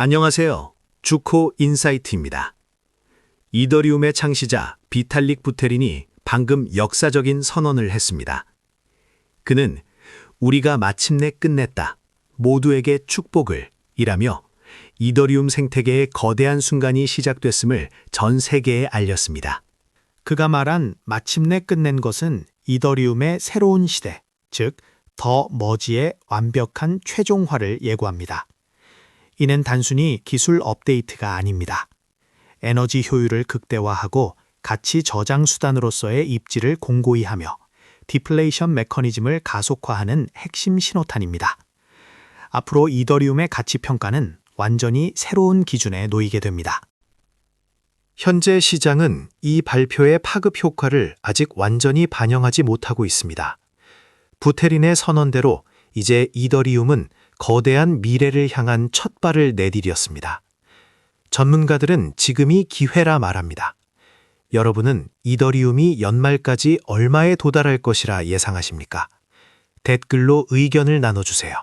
안녕하세요. 주코 인사이트입니다. 이더리움의 창시자 비탈릭 부테린이 방금 역사적인 선언을 했습니다. 그는 우리가 마침내 끝냈다. 모두에게 축복을 이라며 이더리움 생태계의 거대한 순간이 시작됐음을 전 세계에 알렸습니다. 그가 말한 마침내 끝낸 것은 이더리움의 새로운 시대, 즉, 더 머지의 완벽한 최종화를 예고합니다. 이는 단순히 기술 업데이트가 아닙니다. 에너지 효율을 극대화하고 가치 저장 수단으로서의 입지를 공고히 하며 디플레이션 메커니즘을 가속화하는 핵심 신호탄입니다. 앞으로 이더리움의 가치 평가는 완전히 새로운 기준에 놓이게 됩니다. 현재 시장은 이 발표의 파급 효과를 아직 완전히 반영하지 못하고 있습니다. 부테린의 선언대로 이제 이더리움은 거대한 미래를 향한 첫 발을 내디뎠습니다. 전문가들은 지금이 기회라 말합니다. 여러분은 이더리움이 연말까지 얼마에 도달할 것이라 예상하십니까? 댓글로 의견을 나눠주세요.